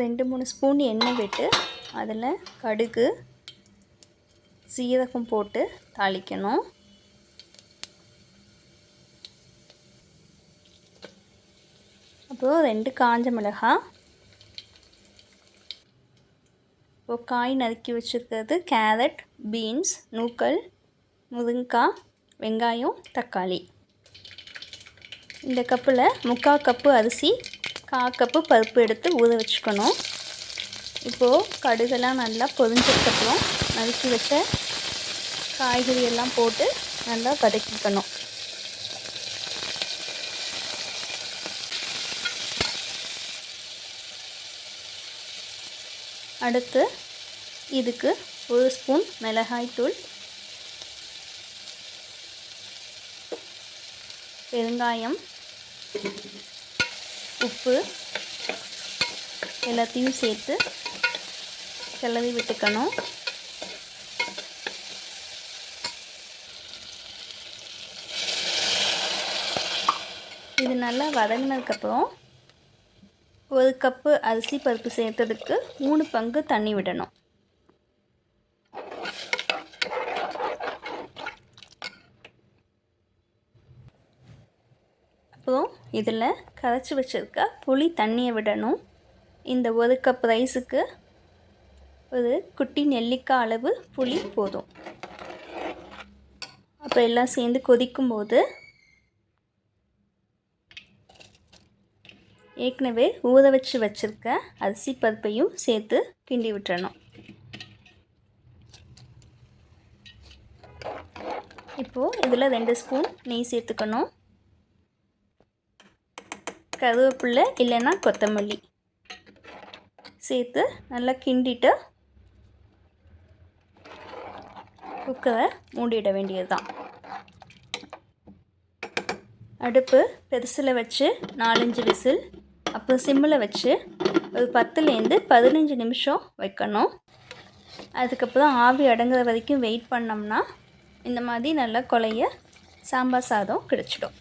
ரெண்டு மூணு ஸ்பூன் எண்ணெய் விட்டு அதில் கடுகு சீரகம் போட்டு தாளிக்கணும். அப்புறம் ரெண்டு காஞ்ச மிளகாய் இப்போ காய் நறுக்கி வச்சுருக்கிறது கேரட் பீன்ஸ் நூக்கல் முருங்காய் வெங்காயம் தக்காளி. இந்த கப்பில் முக்கால் கப்பு அரிசி கால் கப்பு பருப்பு எடுத்து ஊற வச்சுக்கணும். இப்போது கடுகெல்லாம் நல்லா பொரிஞ்சதுக்கப்புறம் நறுக்கி வச்ச காய்கறி எல்லாம் போட்டு நல்லா வதக்கிக்கணும். அடுத்து இதுக்கு ஒரு ஸ்பூன் மிளகாய்த்தூள் பெருங்காயம் உப்பு எல்லாத்தையும் சேர்த்து கிளறி விட்டுக்கணும். இது நல்லா வதங்கினதுக்கப்புறம் ஒரு கப்பு அரிசி பருப்பு சேர்த்ததுக்கு மூணு பங்கு தண்ணி விடணும். அப்புறம் இதில் கரைச்சி வச்சுருக்க புளி தண்ணியை விடணும். இந்த ஒரு கப் ரைஸுக்கு ஒரு குட்டி நெல்லிக்காய் அளவு புளி போதும். அப்போ எல்லாம் சேர்ந்து கொதிக்கும்போது ஏற்கனவே ஊற வச்சு வச்சுருக்க அரிசி பருப்பையும் சேர்த்து கிண்டி விட்டுறணும். இப்போது இதில் ரெண்டு ஸ்பூன் நெய் சேர்த்துக்கணும். கருவேப்பில்லை இல்லைன்னா கொத்தமல்லி. சேர்த்து நல்லா கிண்டிட்டு குக்கரை மூடிட வேண்டியது தான் அடுப்பு பெருசில் வச்சு நாலஞ்சு விசில் அப்புறம் சிம்மில் வச்சு ஒரு பத்துலேருந்து பதினஞ்சு நிமிஷம் வைக்கணும். அதுக்கப்புறம் ஆவி அடங்குற வரைக்கும் வெயிட் பண்ணோம்னா இந்த மாதிரி நல்லா கொலைய சாம்பார் சாதம் கிடச்சிடும்.